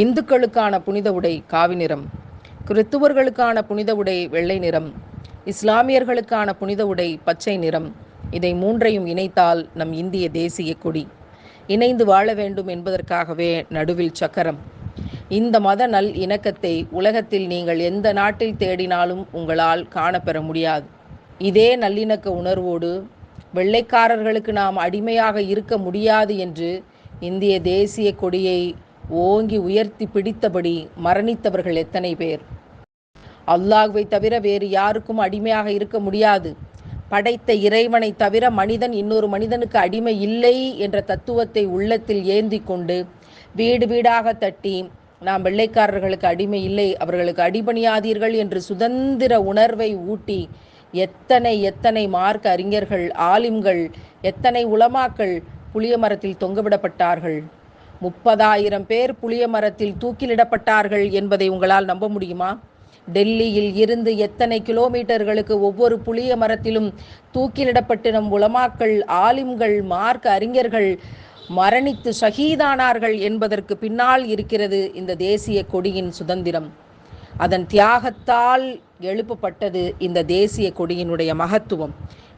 இந்துக்களுக்கான புனித உடை காவி நிறம் கிறித்துவர்களுக்கான புனித உடை வெள்ளை நிறம் இஸ்லாமியர்களுக்கான புனித உடை பச்சை நிறம். இதை மூன்றையும் இணைத்தால் நம் இந்திய தேசிய கொடி. இணைந்து வாழ வேண்டும் என்பதற்காகவே நடுவில் சக்கரம். இந்த மத நல் இணக்கத்தை உலகத்தில் நீங்கள் எந்த நாட்டில் தேடினாலும் உங்களால் காணப்பெற முடியாது. இதே நல்லிணக்க உணர்வோடு வெள்ளைக்காரர்களுக்கு நாம் அடிமையாக இருக்க முடியாது என்று இந்திய தேசிய கொடியை ஓங்கி உயர்த்தி பிடித்தபடி மரணித்தவர்கள் எத்தனை பேர்? அல்லாஹ்வை தவிர வேறு யாருக்கும் அடிமையாக இருக்க முடியாது. படைத்த இறைவனை தவிர மனிதன் இன்னொரு மனிதனுக்கு அடிமை இல்லை என்ற தத்துவத்தை உள்ளத்தில் ஏந்தி கொண்டு வீடு வீடாக தட்டி நாம் வெள்ளைக்காரர்களுக்கு அடிமை இல்லை அவர்களுக்கு அடிபணியாதீர்கள் என்று சுதந்திர உணர்வை ஊட்டி எத்தனை எத்தனை மார்க்க அறிஞர்கள் ஆலிம்கள் எத்தனை உளமாக்கள் புளிய மரத்தில் தொங்கவிடப்பட்டார்கள். முப்பதாயிரம் பேர் புளிய மரத்தில் தூக்கிலிடப்பட்டார்கள் என்பதை உங்களால் நம்ப முடியுமா? டெல்லியில் இருந்து எத்தனை கிலோமீட்டர்களுக்கு ஒவ்வொரு புளிய மரத்திலும் தூக்கிலிடப்பட்டு நம் உலமாக்கள் ஆலிம்கள் மார்க் அறிஞர்கள் மரணித்து ஷஹீதானார்கள் என்பதற்கு பின்னால் இருக்கிறது இந்த தேசிய கொடியின் சுதந்திரம். அதன் தியாகத்தால் எழுப்பப்பட்டது இந்த தேசிய கொடியினுடைய மகத்துவம்.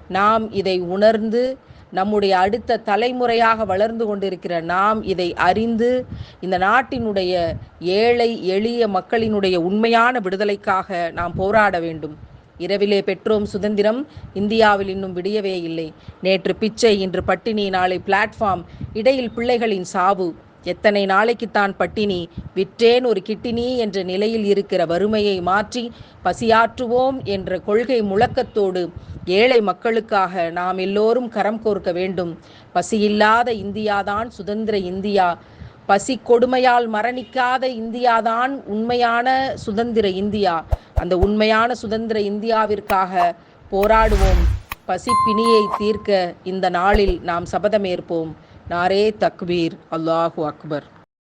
நாம் இதை உணர்ந்து நம்முடைய அடுத்த தலைமுறையாக வளர்ந்து கொண்டிருக்கிற நாம் இதை அறிந்து இந்த நாட்டினுடைய ஏழை எளிய மக்களினுடைய உண்மையான விடுதலைக்காக நாம் போராட வேண்டும். இரவிலே பெற்றோம் சுதந்திரம் இந்தியாவில் இன்னும் விடியவே இல்லை. நேற்று பிச்சை இன்று பட்டினி நாளை பிளாட்ஃபார்ம் இடையில் பிள்ளைகளின் சாவு. எத்தனை நாளைக்குத்தான் பட்டினி விற்றேன் ஒரு கிட்டினி என்ற நிலையில் இருக்கிற வறுமையை மாற்றி பசியாற்றுவோம் என்ற கொள்கை முழக்கத்தோடு ஏழை மக்களுக்காக நாம் எல்லோரும் கரம் கோர்க்க வேண்டும். பசியில்லாத இந்தியாதான் சுதந்திர இந்தியா. பசி கொடுமையால் மரணிக்காத இந்தியாதான் உண்மையான சுதந்திர இந்தியா. அந்த உண்மையான சுதந்திர இந்தியாவிற்காக போராடுவோம். பசி பிணியை தீர்க்க இந்த நாளில் நாம் சபதமேற்போம் நாரே தக்பீர். அல்லாஹு அக்பர்.